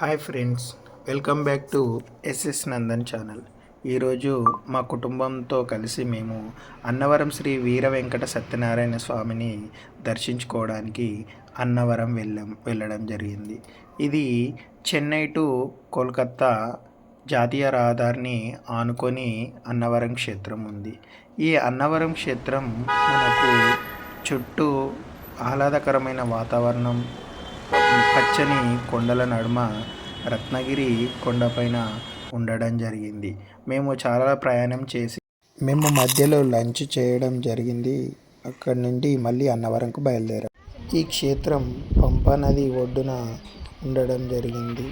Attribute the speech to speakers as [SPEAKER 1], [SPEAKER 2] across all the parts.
[SPEAKER 1] Hi friends welcome back to SS Nandan channel. ఈరోజు మా కుటుంబంతో కలిసి మేము అన్నవరం శ్రీ వీర వెంకట సత్యనారాయణ స్వామిని దర్శించుకోవడానికి అన్నవరం వెళ్ళాం వెళ్ళడం జరిగింది. ఇది చెన్నై టు కోల్కత్తా జాతీయ రహదారిని ఆనుకొని అన్నవరం క్షేత్రం ఉంది. ఈ అన్నవరం క్షేత్రం మనకు చుట్టూ ఆహ్లాదకరమైన వాతావరణం పచ్చని కొండల నడుమ రత్నగిరి కొండపైన ఉండడం జరిగింది. మేము చాలా ప్రయాణం చేసి మేము మధ్యలో లంచ్ చేయడం జరిగింది. అక్కడి నుండి మళ్ళీ అన్నవరంకు బయలుదేరాం. ఈ క్షేత్రం పంపా నది ఒడ్డున ఉండడం జరిగింది.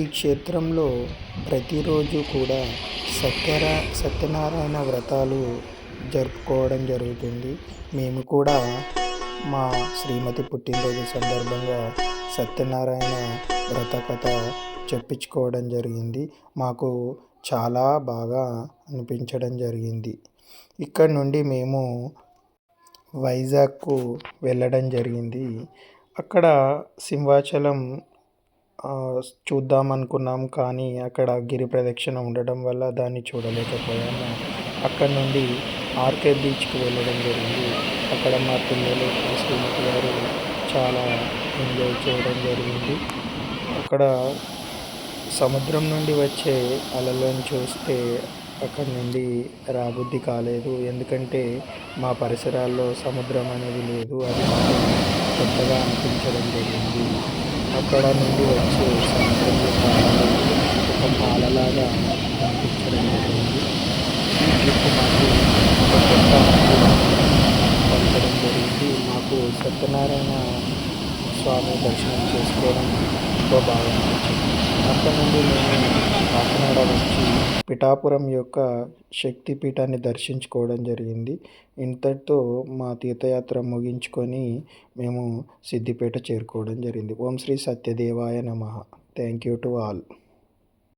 [SPEAKER 1] ఈ క్షేత్రంలో ప్రతిరోజు కూడా సత్యరా సత్యనారాయణ వ్రతాలు జరుపుకోవడం జరుగుతుంది. మేము కూడా మా శ్రీమతి పుట్టినరోజు సందర్భంగా సత్యనారాయణ వ్రత కథ చెప్పించుకోవడం జరిగింది. మాకు చాలా బాగా అనిపించడం జరిగింది. ఇక్కడ నుండి మేము వైజాగ్కు వెళ్ళడం జరిగింది. అక్కడ సింహాచలం చూద్దాం అనుకున్నాం కానీ అక్కడ గిరి ప్రదక్షిణ ఉండడం వల్ల దాన్ని చూడలేకపోయాము. అక్కడ నుండి ఆర్కే బీచ్కి వెళ్ళడం జరిగింది. అక్కడ మా పిల్లలు మా శ్రీమతి గారు చాలా ఎంజాయ్ చేయడం జరిగింది. అక్కడ సముద్రం నుండి వచ్చే అలలను చూస్తే అక్కడ నుండి రాబుద్ధి కాలేదు. ఎందుకంటే మా పరిసరాల్లో సముద్రం అనేది లేదు. అది కొత్తగా అనిపించడం జరిగింది. అక్కడ నుండి వచ్చే సముద్రం ఒక పాలలాగా అనిపించడం జరిగింది. ఈ ట్రిప్ మాకు ఒక కొత్త పంచడం జరిగింది. మాకు సత్యనారాయణ స్వామి దర్శనం చేసుకోవడం ఎంతో బాగా అనిపించింది. అక్కడ నుండి మేము కాకినాడ వచ్చి పిఠాపురం యొక్క శక్తిపీఠాన్ని దర్శించుకోవడం జరిగింది. ఇంతటితో మా తీర్థయాత్ర ముగించుకొని మేము సిద్దిపేట చేరుకోవడం జరిగింది. ఓం శ్రీ సత్యదేవాయ నమ. Thank you to all.